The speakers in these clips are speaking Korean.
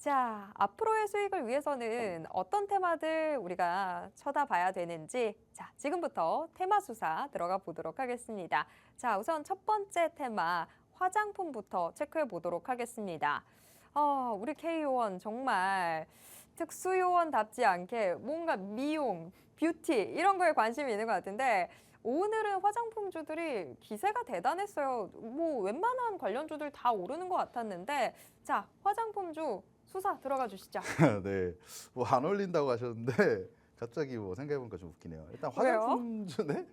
자, 앞으로의 수익을 위해서는 어떤 테마들 우리가 쳐다봐야 되는지 자, 지금부터 테마 수사 들어가 보도록 하겠습니다. 자, 우선 첫 번째 테마 화장품부터 체크해 보도록 하겠습니다. 어, 우리 K요원 정말 특수요원답지 않게 뭔가 미용, 뷰티 이런 거에 관심이 있는 것 같은데 오늘은 화장품주들이 기세가 대단했어요. 뭐 웬만한 관련주들 다 오르는 것 같았는데 자, 화장품주 수사 들어가 주시죠. 네, 뭐 안 어울린다고 하셨는데 갑자기 뭐 생각해보니까 좀 웃기네요. 일단 왜요? 화장품 중에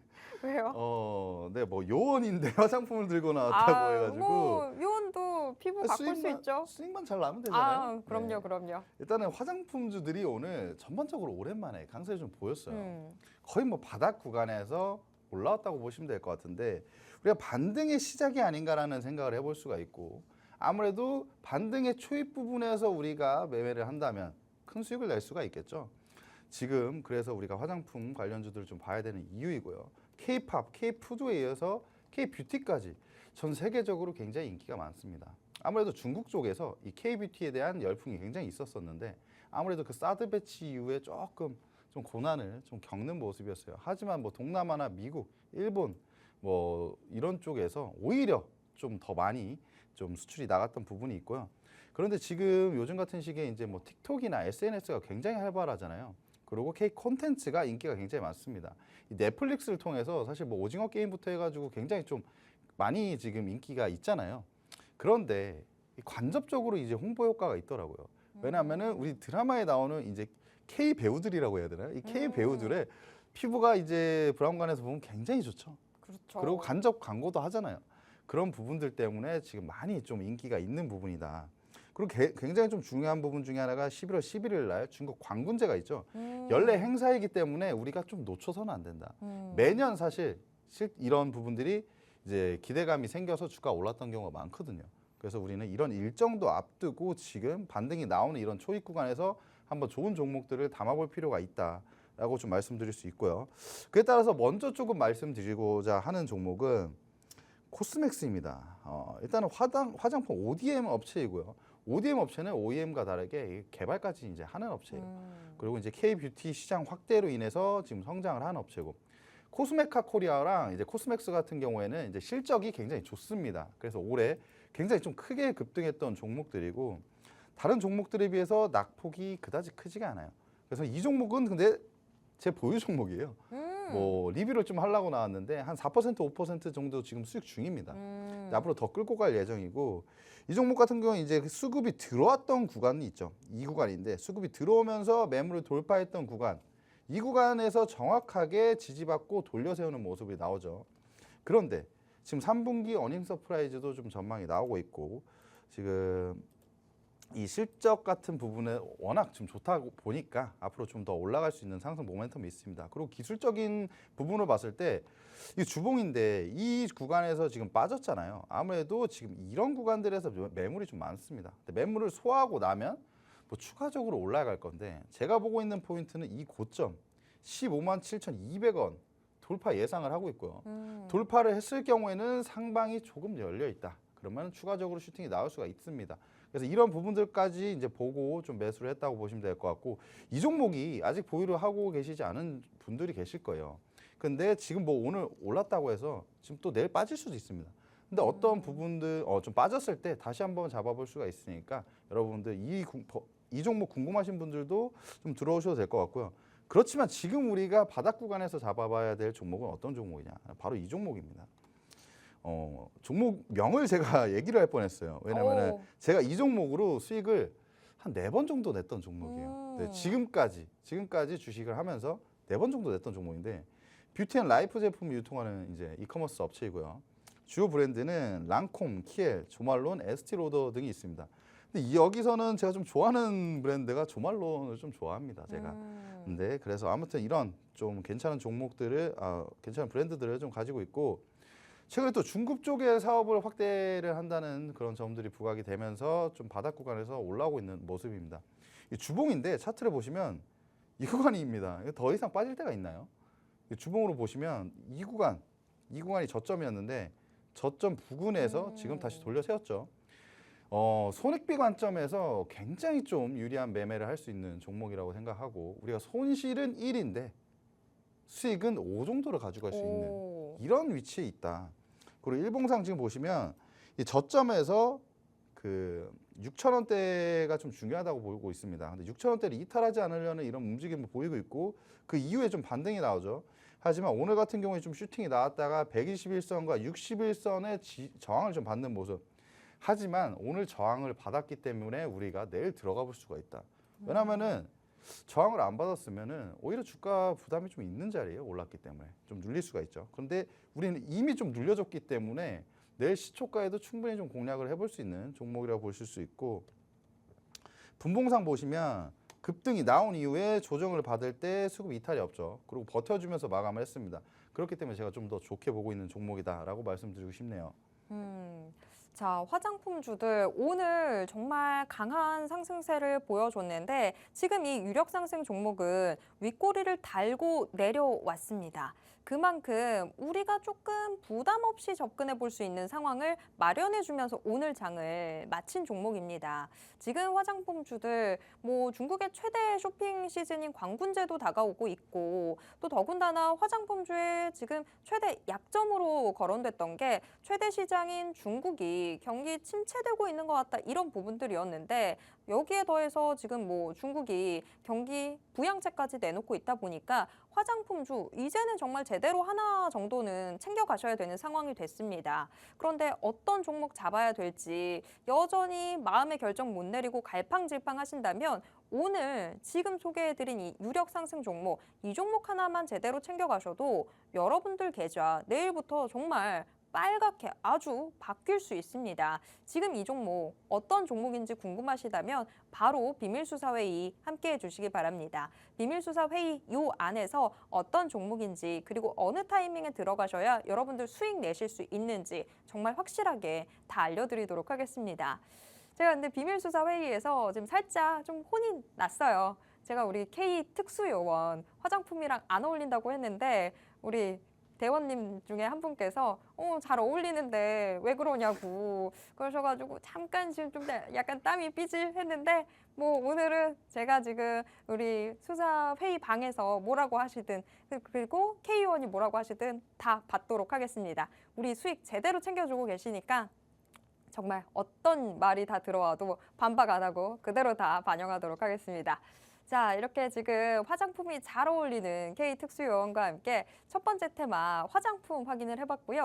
왜요? 어, 네, 뭐 요원인데 화장품을 들고 나왔다고 해가지고 뭐 요원도 피부 바꿀 수 수익만- 있죠. 수익만 잘 나면 되잖아요. 아, 그럼요, 네. 그럼요. 일단은 화장품주들이 오늘 전반적으로 오랜만에 강세를 좀 보였어요. 음. 거의 뭐 바닥 구간에서 올라왔다고 보시면 될 것 같은데 우리가 반등의 시작이 아닌가라는 생각을 해볼 수가 있고 아무래도 반등의 초입 부분에서 우리가 매매를 한다면 큰 수익을 낼 수가 있겠죠. 지금 그래서 우리가 화장품 관련주들을 좀 봐야 되는 이유이고요. K-팝, K-푸드에 이어서 K-뷰티까지 전 세계적으로 굉장히 인기가 많습니다. 아무래도 중국 쪽에서 이 K-뷰티에 대한 열풍이 굉장히 있었었는데 아무래도 그 사드 배치 이후에 조금 좀 고난을 좀 겪는 모습이었어요. 하지만 뭐 동남아나 미국, 일본 뭐 이런 쪽에서 오히려 좀 더 많이 좀 수출이 나갔던 부분이 있고요. 그런데 지금 요즘 같은 시기에 이제 뭐 틱톡이나 SNS가 굉장히 활발하잖아요. 그리고 K 콘텐츠가 인기가 굉장히 많습니다. 이 넷플릭스를 통해서 사실 뭐 오징어 게임부터 해가지고 굉장히 좀 많이 지금 인기가 있잖아요. 그런데 이 간접적으로 이제 홍보 효과가 있더라고요. 왜냐하면은 우리 드라마에 나오는 이제 K 배우들이라고 해야 되나요? 이 K 음. 배우들의 피부가 이제 브라운관에서 보면 굉장히 좋죠. 그렇죠. 그리고 간접 광고도 하잖아요. 그런 부분들 때문에 지금 많이 좀 인기가 있는 부분이다. 그리고 게- 굉장히 좀 중요한 부분 중에 하나가 11월 11일 날 중국 광군제가 있죠. 음. 연례 행사이기 때문에 우리가 좀 놓쳐서는 안 된다. 음. 매년 사실 실- 이런 부분들이 이제 기대감이 생겨서 주가 올랐던 경우가 많거든요. 그래서 우리는 이런 일정도 앞두고 지금 반등이 나오는 이런 초입 구간에서 한번 좋은 종목들을 담아볼 필요가 있다 라고 좀 말씀드릴 수 있고요. 그에 따라서 먼저 조금 말씀드리고자 하는 종목은 코스맥스입니다. 어, 일단은 화장, 화장품 ODM 업체이고요. ODM 업체는 OEM과 다르게 개발까지 이제 하는 업체예요. 음. 그리고 이제 K-뷰티 시장 확대로 인해서 지금 성장을 하는 업체고 코스메카 코리아랑 이제 코스맥스 같은 경우에는 이제 실적이 굉장히 좋습니다. 그래서 올해 굉장히 좀 크게 급등했던 종목들이고 다른 종목들에 비해서 낙폭이 그다지 크지가 않아요. 그래서 이 종목은 근데 제 보유 종목이에요. 음. 뭐 리뷰를 좀 하려고 나왔는데 한 4% 5% 정도 지금 수익 중입니다. 음. 앞으로 더 끌고 갈 예정이고 이 종목 같은 경우는 이제 그 수급이 들어왔던 구간이 있죠. 이 구간인데 수급이 들어오면서 매물을 돌파했던 구간 이 구간에서 정확하게 지지받고 돌려 세우는 모습이 나오죠. 그런데 지금 3분기 어닝 서프라이즈도 좀 전망이 나오고 있고 지금 이 실적 같은 부분에 워낙 좀 좋다고 보니까 앞으로 좀 더 올라갈 수 있는 상승 모멘텀이 있습니다. 그리고 기술적인 부분을 봤을 때 이 주봉인데 이 구간에서 지금 빠졌잖아요. 아무래도 지금 이런 구간들에서 매물이 좀 많습니다. 매물을 소화하고 나면 뭐 추가적으로 올라갈 건데 제가 보고 있는 포인트는 이 고점 15만 7,200원 돌파 예상을 하고 있고요. 음. 돌파를 했을 경우에는 상방이 조금 열려 있다. 그러면 추가적으로 슈팅이 나올 수가 있습니다. 그래서 이런 부분들까지 이제 보고 좀 매수를 했다고 보시면 될 것 같고 이 종목이 아직 보유를 하고 계시지 않은 분들이 계실 거예요. 근데 지금 뭐 오늘 올랐다고 해서 지금 또 내일 빠질 수도 있습니다. 근데 어떤 부분들 어, 좀 빠졌을 때 다시 한번 잡아볼 수가 있으니까 여러분들 이, 이 종목 궁금하신 분들도 좀 들어오셔도 될 것 같고요. 그렇지만 지금 우리가 바닥 구간에서 잡아봐야 될 종목은 어떤 종목이냐? 바로 이 종목입니다. 어, 종목명을 제가 얘기를 할 뻔했어요. 왜냐면은 오. 제가 이 종목으로 수익을 한 네 번 정도 냈던 종목이에요. 음. 네, 지금까지 지금까지 주식을 하면서 네 번 정도 냈던 종목인데 뷰티앤 라이프 제품 유통하는 이제 이커머스 업체이고요. 주요 브랜드는 랑콤, 키엘, 조말론, 에스티로더 등이 있습니다. 근데 이- 여기서는 제가 좀 좋아하는 브랜드가 조말론을 좀 좋아합니다. 제가. 음. 네, 그래서 아무튼 이런 좀 괜찮은 종목들을 아, 괜찮은 브랜드들을 좀 가지고 있고 최근에 또 중국 쪽에 사업을 확대를 한다는 그런 점들이 부각이 되면서 좀 바닥 구간에서 올라오고 있는 모습입니다. 이 주봉인데 차트를 보시면 이 구간입니다. 더 이상 빠질 데가 있나요? 이 주봉으로 보시면 이 구간, 이 구간이 저점이었는데 저점 부근에서 지금 다시 돌려 세웠죠. 어, 손익비 관점에서 굉장히 좀 유리한 매매를 할 수 있는 종목이라고 생각하고 우리가 손실은 1인데 수익은 5 정도를 가져갈 수 있는 오. 이런 위치에 있다. 그리고 일봉상 지금 보시면 이 저점에서 그 6천 원대가 좀 중요하다고 보고 있습니다. 근데 6천 원대를 이탈하지 않으려는 이런 움직임을 보이고 있고 그 이후에 좀 반등이 나오죠. 하지만 오늘 같은 경우에 좀 슈팅이 나왔다가 121선과 61선의 저항을 좀 받는 모습. 하지만 오늘 저항을 받았기 때문에 우리가 내일 들어가 볼 수가 있다. 왜냐면은 저항을 안 받았으면은 오히려 주가 부담이 좀 있는 자리에 올랐기 때문에 좀 눌릴 수가 있죠. 그런데 우리는 이미 좀 눌려졌기 때문에 내일 시초가에도 충분히 좀 공략을 해볼 수 있는 종목이라고 보실 수 있고 분봉상 보시면 급등이 나온 이후에 조정을 받을 때 수급 이탈이 없죠. 그리고 버텨주면서 마감을 했습니다. 그렇기 때문에 제가 좀 더 좋게 보고 있는 종목이다라고 말씀드리고 싶네요. 음. 자, 화장품주들 오늘 정말 강한 상승세를 보여줬는데 지금 이 유력 상승 종목은 윗꼬리를 달고 내려왔습니다. 그만큼 우리가 조금 부담 없이 접근해 볼 수 있는 상황을 마련해 주면서 오늘 장을 마친 종목입니다. 지금 화장품주들 뭐 중국의 최대 쇼핑 시즌인 광군제도 다가오고 있고 또 더군다나 화장품주의 지금 최대 약점으로 거론됐던 게 최대 시장인 중국이 경기 침체되고 있는 것 같다 이런 부분들이었는데 여기에 더해서 지금 뭐 중국이 경기 부양책까지 내놓고 있다 보니까 화장품주 이제는 정말 제대로 하나 정도는 챙겨 가셔야 되는 상황이 됐습니다. 그런데 어떤 종목 잡아야 될지 여전히 마음의 결정 못 내리고 갈팡질팡 하신다면 오늘 지금 소개해드린 이 유력 상승 종목 이 종목 하나만 제대로 챙겨 가셔도 여러분들 계좌 내일부터 정말 빨갛게 아주 바뀔 수 있습니다. 지금 이 종목 어떤 종목인지 궁금하시다면 바로 비밀수사회의 함께 해주시기 바랍니다. 비밀수사회의 요 안에서 어떤 종목인지 그리고 어느 타이밍에 들어가셔야 여러분들 수익 내실 수 있는지 정말 확실하게 다 알려드리도록 하겠습니다. 제가 근데 비밀수사회의에서 지금 살짝 좀 혼이 났어요. 제가 우리 K 특수요원 화장품이랑 안 어울린다고 했는데 우리 대원님 중에 한 분께서 어, 잘 어울리는데 왜 그러냐고 그러셔가지고 잠깐 지금 좀 약간 땀이 삐질했는데 뭐 오늘은 제가 지금 우리 수사 회의 방에서 뭐라고 하시든 그- 그리고 K 의원이 뭐라고 하시든 다 받도록 하겠습니다. 우리 수익 제대로 챙겨주고 계시니까 정말 어떤 말이 다 들어와도 반박 안 하고 그대로 다 반영하도록 하겠습니다. 자, 이렇게 지금 화장품이 잘 어울리는 K 특수 요원과 함께 첫 번째 테마 화장품 확인을 해봤고요.